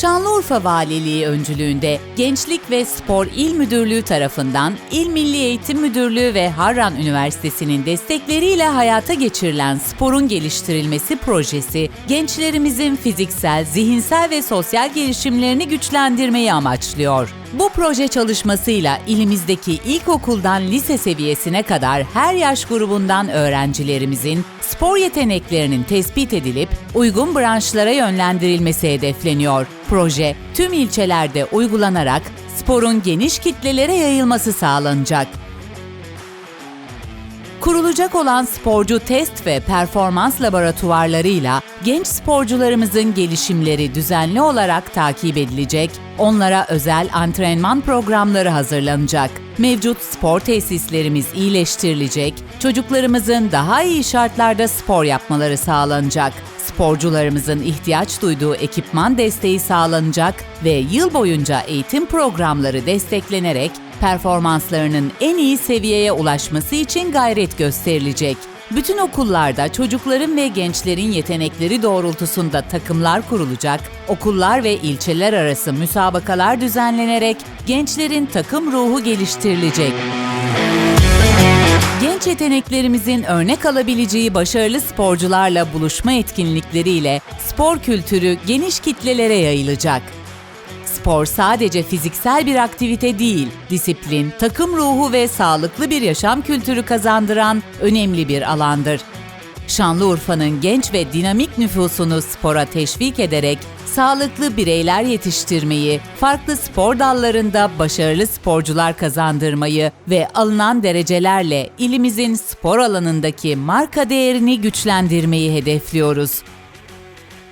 Şanlıurfa Valiliği öncülüğünde Gençlik ve Spor İl Müdürlüğü tarafından İl Milli Eğitim Müdürlüğü ve Harran Üniversitesi'nin destekleriyle hayata geçirilen sporun geliştirilmesi projesi, gençlerimizin fiziksel, zihinsel ve sosyal gelişimlerini güçlendirmeyi amaçlıyor. Bu proje çalışmasıyla ilimizdeki ilkokuldan lise seviyesine kadar her yaş grubundan öğrencilerimizin spor yeteneklerinin tespit edilip uygun branşlara yönlendirilmesi hedefleniyor. Proje tüm ilçelerde uygulanarak sporun geniş kitlelere yayılması sağlanacak. Kurulacak olan sporcu test ve performans laboratuvarlarıyla genç sporcularımızın gelişimleri düzenli olarak takip edilecek, onlara özel antrenman programları hazırlanacak. Mevcut spor tesislerimiz iyileştirilecek, çocuklarımızın daha iyi şartlarda spor yapmaları sağlanacak. Sporcularımızın ihtiyaç duyduğu ekipman desteği sağlanacak ve yıl boyunca eğitim programları desteklenerek performanslarının en iyi seviyeye ulaşması için gayret gösterilecek. Bütün okullarda çocukların ve gençlerin yetenekleri doğrultusunda takımlar kurulacak, okullar ve ilçeler arası müsabakalar düzenlenerek gençlerin takım ruhu geliştirilecek. Genç yeteneklerimizin örnek alabileceği başarılı sporcularla buluşma etkinlikleriyle spor kültürü geniş kitlelere yayılacak. Spor sadece fiziksel bir aktivite değil, disiplin, takım ruhu ve sağlıklı bir yaşam kültürü kazandıran önemli bir alandır. Şanlıurfa'nın genç ve dinamik nüfusunu spora teşvik ederek sağlıklı bireyler yetiştirmeyi, farklı spor dallarında başarılı sporcular kazandırmayı ve alınan derecelerle ilimizin spor alanındaki marka değerini güçlendirmeyi hedefliyoruz.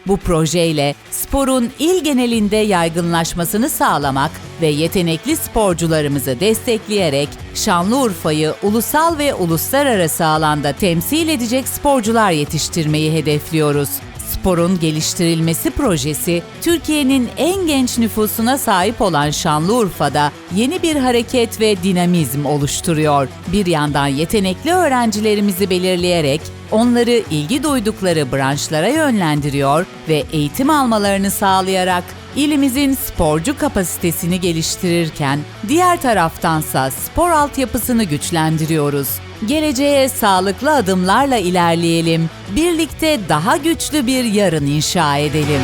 Bu projeyle sporun il genelinde yaygınlaşmasını sağlamak ve yetenekli sporcularımızı destekleyerek Şanlıurfa'yı ulusal ve uluslararası alanda temsil edecek sporcular yetiştirmeyi hedefliyoruz. Sporun geliştirilmesi projesi, Türkiye'nin en genç nüfusuna sahip olan Şanlıurfa'da yeni bir hareket ve dinamizm oluşturuyor. Bir yandan yetenekli öğrencilerimizi belirleyerek onları ilgi duydukları branşlara yönlendiriyor ve eğitim almalarını sağlayarak ilimizin sporcu kapasitesini geliştirirken diğer taraftansa spor altyapısını güçlendiriyoruz. Geleceğe sağlıklı adımlarla ilerleyelim. Birlikte daha güçlü bir yarın inşa edelim.